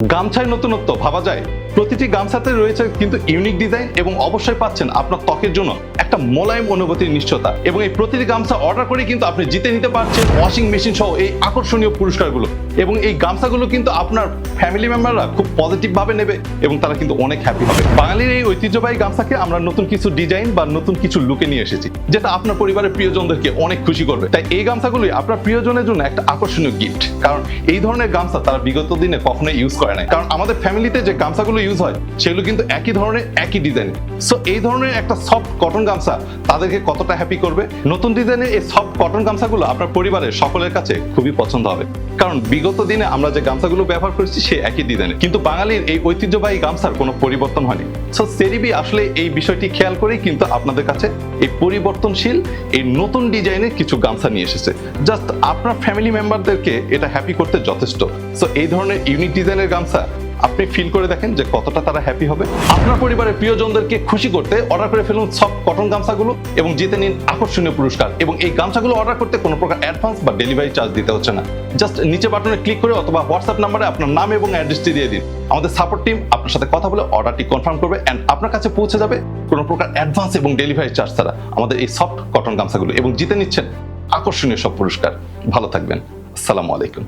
গামছায় নতুনত্ব ভাবা যায়। প্রতিটি গামছাতে রয়েছে কিন্তু ইউনিক ডিজাইন এবং অবশ্যই পাচ্ছেন আপনার ত্বকের জন্য একটা মোলায়েম অনুভূতির নিশ্চয়তা। এবং এই প্রতিটি গামছা অর্ডার করে কিন্তু আপনি জিতে নিতে পারছেন ওয়াশিং মেশিন সহ এই আকর্ষণীয় পুরস্কারগুলো। এবং এই গামছাগুলো কিন্তু আপনার ফ্যামিলি মেম্বাররা খুব পজিটিভ ভাবে নেবে এবং তারা কিন্তু অনেক হ্যাপি হবে। বাঙালির এই ঐতিহ্যবাহী গামছাকে আমরা নতুন কিছু ডিজাইন বা নতুন কিছু লুকে নিয়ে এসেছি, যেটা আপনার পরিবারের প্রিয়জনদেরকে অনেক খুশি করবে। তাই এই গামছাগুলোই আপনার প্রিয়জনের জন্য একটা আকর্ষণীয় গিফট কারণ এই ধরনের গামছা তারা বিগত দিনে কখনো ইউজ করে না কারণ আমাদের ফ্যামিলিতে যে গামছাগুলো ইউজ হয়, সেগুলো কিন্তু একই ধরনের, একই ডিজাইন সো এই ধরনের একটা সফট কটন গামছা তাদেরকে কতটা হ্যাপি করবে? নতুন ডিজাইনের এই সফট কটন গামছাগুলো আপনার পরিবারের সকলের কাছে খুবই পছন্দ হবে। কারণ বিগত দিনে আমরা যে গামছাগুলো ব্যবহার করেছি, সে একই ডিজাইনে কিন্তু বাঙালির এই ঐতিহ্যবাহী গামছার কোনো পরিবর্তন হয়নি। সো সেরিবি আসলে এই বিষয়টি খেয়াল করেই কিন্তু আপনাদের কাছে এই পরিবর্তনশীল, এই নতুন ডিজাইনের কিছু গামছা নিয়ে এসেছে। জাস্ট আপনার ফ্যামিলি মেম্বারদেরকে এটা হ্যাপি করতে যথেষ্ট। সো এই ধরনের ইউনিক ডিজাইনের গামছা আপনি ফিল করে দেখেন যে কতটা তারা হ্যাপি হবে। আপনার পরিবারের প্রিয়জনদেরকে খুশি করতে অর্ডার করে ফেলুন সফট কটন গামছাগুলো এবং জিতে নিন আকর্ষণীয় পুরস্কার এবং এই গামছাগুলো অর্ডার করতে কোনো প্রকার অ্যাডভান্স বা ডেলিভারি চার্জ দিতে হচ্ছে না। জাস্ট নিচে বাটনে ক্লিক করে অথবা হোয়াটসঅ্যাপ নাম্বারে আপনার নাম এবং অ্যাড্রেসটি দিয়ে দিন। আমাদের সাপোর্ট টিম আপনার সাথে কথা বলে অর্ডারটি কনফার্ম করবে অ্যান্ড আপনার কাছে পৌঁছে যাবে কোনো প্রকার অ্যাডভান্স এবং ডেলিভারি চার্জ ছাড়া। আমাদের এই সফট কটন গামছাগুলো এবং জিতে নিচ্ছেন আকর্ষণীয় সব পুরস্কার। ভালো থাকবেন। আসসালামু আলাইকুম।